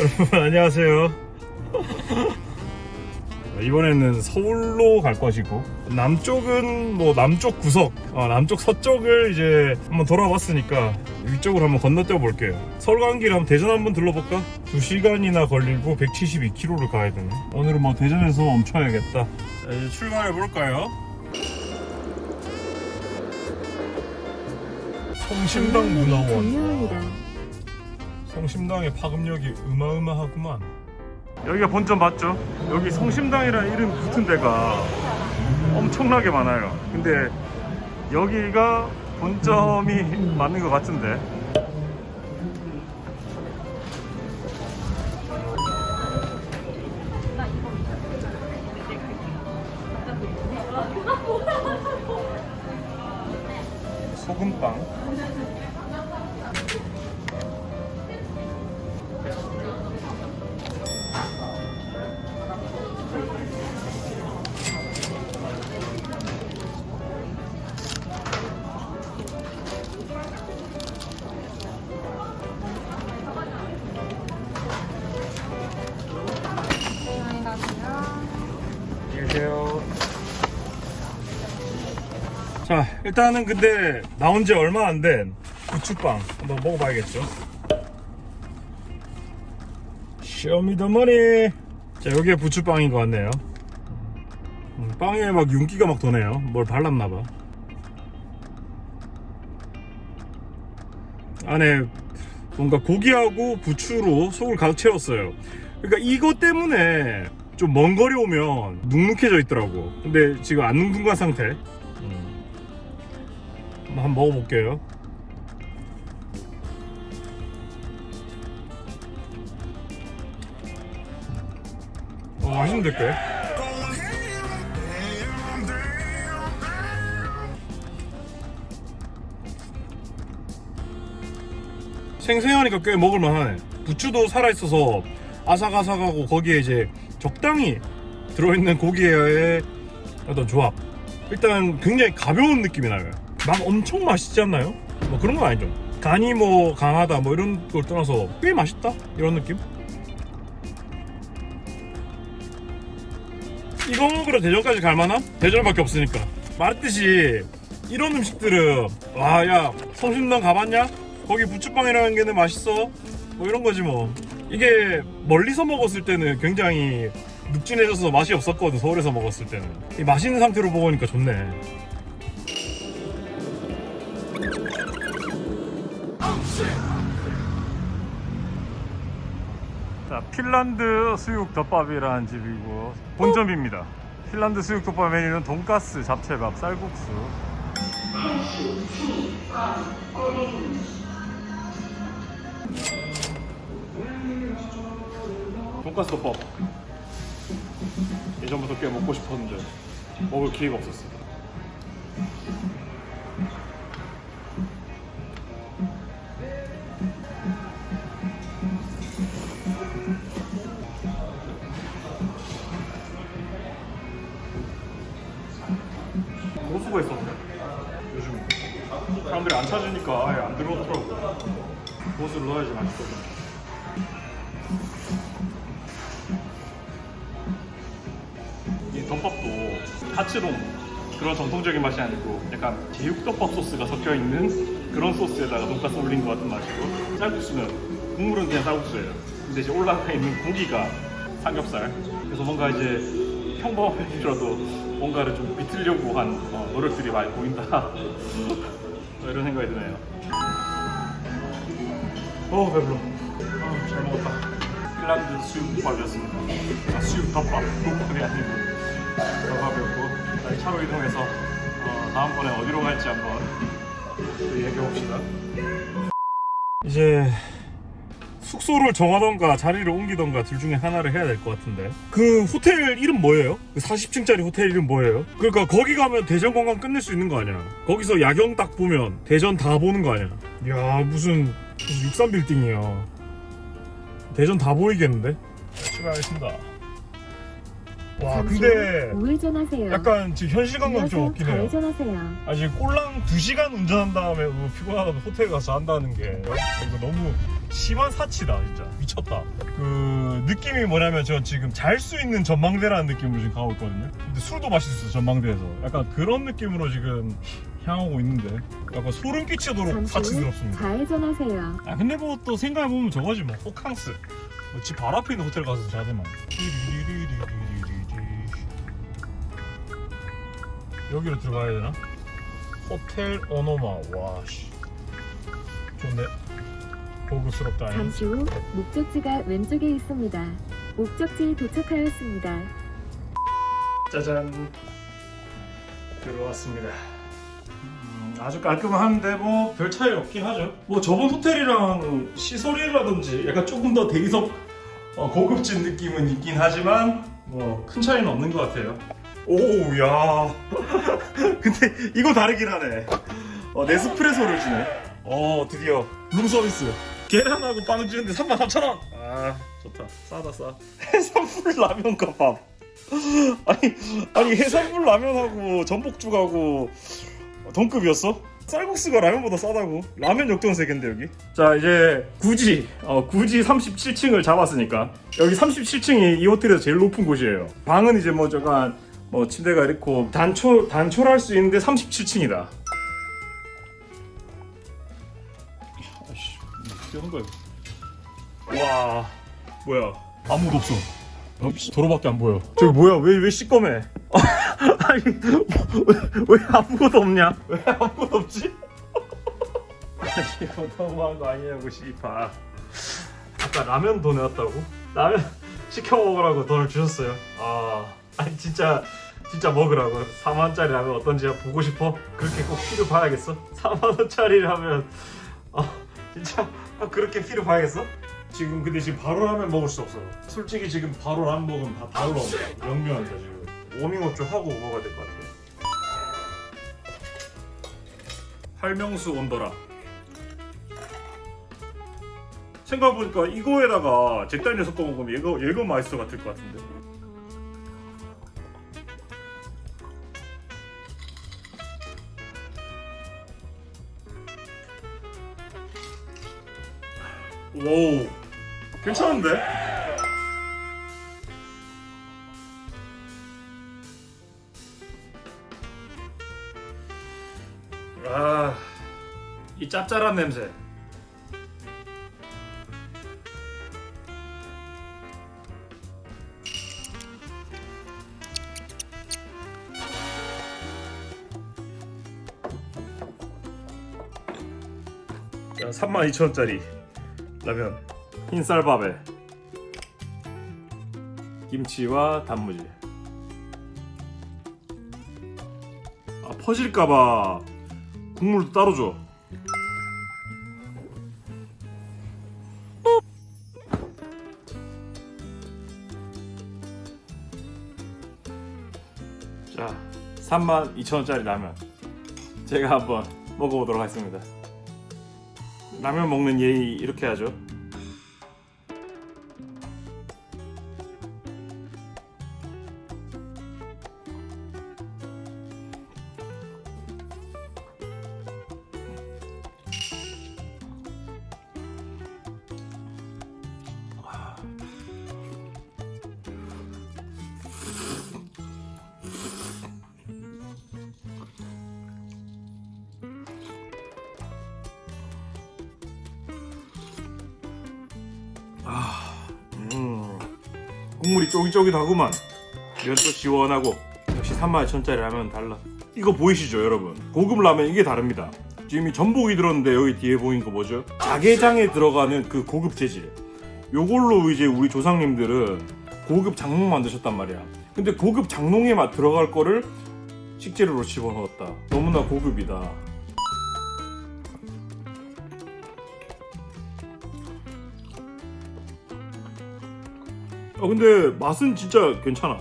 여러분 안녕하세요. 이번에는 서울로 갈 것이고 남쪽은 뭐 남쪽 구석, 어, 남쪽 서쪽을 이제 한번 돌아봤으니까 위쪽으로 한번 건너뛰어 볼게요. 서울 가는 길에 한번 대전 한번 둘러볼까? 2시간이나 걸리고 172km를 가야 되네. 오늘은 뭐 대전에서 멈춰야겠다. 자, 이제 출발해 볼까요? 성심당 문화원. 성심당의 파급력이 어마어마하구만. 여기가 본점 맞죠? 여기 성심당이라는 이름 붙은 데가 엄청나게 많아요. 근데 여기가 본점이 맞는 것 같은데. 안녕하세요. 자, 일단은 근데 나온 지 얼마 안된 부추빵 한번 먹어봐야겠죠. 쇼미더머니. 자, 여기에 부추빵인 것 같네요. 음, 빵에 막 윤기가 막 도네요. 뭘 발랐나봐. 안에 뭔가 고기하고 부추로 속을 가득 채웠어요. 그러니까 이것 때문에 좀 먼 거리 오면 눅눅해져 있더라고. 근데 지금 안 눅눅한 상태. 음. 한번 먹어볼게요. 어, 맛있는데 꽤? 생생하니까 꽤 먹을만하네. 부추도 살아있어서 아삭아삭하고 거기에 이제 적당히 들어있는 고기의 어떤 조합. 일단 굉장히 가벼운 느낌이 나요. 막 엄청 맛있지 않나요? 뭐 그런 건 아니죠. 간이 뭐 강하다 뭐 이런 걸 떠나서 꽤 맛있다 이런 느낌? 이거 먹으러 대전까지 갈만함? 대전밖에 없으니까 말했듯이 이런 음식들은 와야 성심당 가봤냐? 거기 부추빵이라는 게는 맛있어 뭐 이런 거지 뭐 이게 멀리서 먹었을 때는 굉장히 눅진해져서 맛이 없었거든 서울에서 먹었을 때는. 이 맛있는 상태로 먹으니까 좋네. 자 핀란드 수육 덮밥이라는 집이고 본점입니다. 핀란드 수육 덮밥 메뉴는 돈가스, 잡채밥, 쌀국수 돈가스 덮밥. 예전부터 꽤 먹고 싶었는데 먹을 기회가 없었어. 고수가 있었네. 요즘 사람들이 안 찾으니까 아예 안 들어오더라고. 고수를 넣어야지 맛있거든 카츠동 그런 전통적인 맛이 아니고 약간 제육덮밥 소스가 섞여 있는 그런 소스에다가 돈가스 올린 것 같은 맛이고 쌀국수는 국물은 그냥 쌀국수예요. 근데 이제 올라가 있는 고기가 삼겹살. 그래서 뭔가 이제 평범하더라도 뭔가를 좀 비틀려고 한 어, 노력들이 많이 보인다. 어, 이런 생각이 드네요. 어 배불러. 아, 잘 먹었다. 핀란드 수육밥이었습니다. 아, 수육 덮밥. 국밥이 아니고 덮밥이었고 저희 차로 이동해서 어, 다음번에 어디로 갈지 한번 또 얘기해 봅시다 이제 숙소를 정하던가 자리를 옮기던가 둘 중에 하나를 해야 될 것 같은데 그 호텔 이름 뭐예요? 그 40층짜리 호텔 이름 뭐예요? 그러니까 거기 가면 대전 관광 끝낼 수 있는 거 아니야 거기서 야경 딱 보면 대전 다 보는 거 아니야 야 무슨, 무슨 63 빌딩이야 대전 다 보이겠는데? 출발하겠습니다 와 근데 우회전하세요. 약간 지금 현실 감각 좀 없긴 해요. 좌회전하세요. 아직 꼴랑 2시간 운전한 다음에 뭐 피곤하다면 호텔 가서 잔다는 게 이거 너무 심한 사치다 진짜. 미쳤다. 그 느낌이 뭐냐면 저 지금 잘 수 있는 전망대라는 느낌으로 지금 가고 있거든요. 근데 술도 맛있어 전망대에서. 약간 그런 느낌으로 지금 향하고 있는데 약간 소름 끼치도록 잠시 후 사치스럽습니다. 좌회전하세요. 아 근데 뭐 또 생각해보면 저거지 뭐 호캉스. 뭐집 바로 앞에 있는 호텔 가서 자더만 여기로 들어가야 되나? 호텔 오노마. 와씨. 좋네. 고급스럽다 잠시 후 목적지가 왼쪽에 있습니다. 목적지에 도착하였습니다. 짜잔. 들어왔습니다. 음, 아주 깔끔한데 뭐 별 차이 없긴 하죠. 뭐 저번 호텔이랑 시설이라든지 약간 조금 더 대리석 어, 고급진 느낌은 있긴 하지만 뭐 큰 차이는 없는 것 같아요 오야. 근데 이거 다르긴 하네. 어, 네스프레소를 주네. 어 드디어 룸 서비스. 계란하고 빵 주는데 33,000원. 아 좋다. 싸다 싸. 해산물 라면과 밥. 아니 아니 해산물 라면하고 전복죽하고 동급이었어? 쌀국수가 라면보다 싸다고? 라면 역전 세계인데 여기? 자 이제 굳이 어, 굳이 37층을 잡았으니까. 여기 37층이 이 호텔에서 제일 높은 곳이에요. 방은 이제 뭐 잠깐 뭐 침대가 이렇고 단초 단촐할 수 있는데 37층이다 아씨 하는 거야 와 뭐야 아무도 없어 어, 도로밖에 안 보여. 저기 뭐야? 왜 왜 시꺼매? 아니 왜, 왜 아무것도 없냐? 왜 아무것도 없지? 이거 너무한 거 아니냐고 씨발. 아까 라면 돈 내왔다고? 라면 시켜 먹으라고 돈을 주셨어요. 아 아니 진짜 진짜 먹으라고 4만 원짜리 라면 어떤지 보고 싶어? 그렇게 꼭 피를 봐야겠어? 4만 원짜리 라면 아 진짜 아, 그렇게 피를 봐야겠어? 지금 근데 지금 바로 라면 먹을 수 없어요. 솔직히 지금 바로 라면 먹으면 다 달러 영면한다 지금. 워밍업 좀 하고 먹어야 될 것 같아요. 활명수 온더라. 생각해보니까 이거에다가 잭다니엘 섞어 먹으면 얘가 얘가 맛있어 같을 것 같은데. 오 괜찮은데? 아, 이 짭짤한 냄새. 자, 32,000원짜리 라면 흰쌀밥에 김치와 단무지. 아 퍼질까봐 국물도 따로 줘. 자 32,000원짜리 라면 제가 한번 먹어보도록 하겠습니다 라면 먹는 예의 이렇게 하죠 국물이 쫄깃쫄깃하구만. 면도 시원하고 역시 31,000원짜리 라면 달라. 이거 보이시죠 여러분? 고급 라면 이게 다릅니다. 지금 이 전복이 들었는데 여기 뒤에 보이는 거 뭐죠? 자개장에 들어가는 그 고급 재질. 요걸로 이제 우리 조상님들은 고급 장롱 만드셨단 말이야. 근데 고급 장롱에 막 들어갈 거를 식재료로 집어넣었다. 너무나 고급이다 근데 맛은 진짜 괜찮아.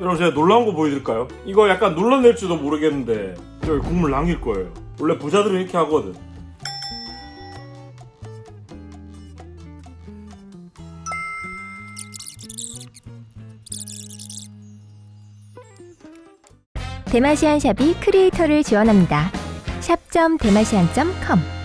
여러분 제가 놀라운 거 보여드릴까요? 이거 약간 놀라낼지도 모르겠는데 여기 국물 남길 거예요. 원래 부자들은 이렇게 하거든. 대마시안 샵이 크리에이터를 지원합니다. 샵.대마시안.com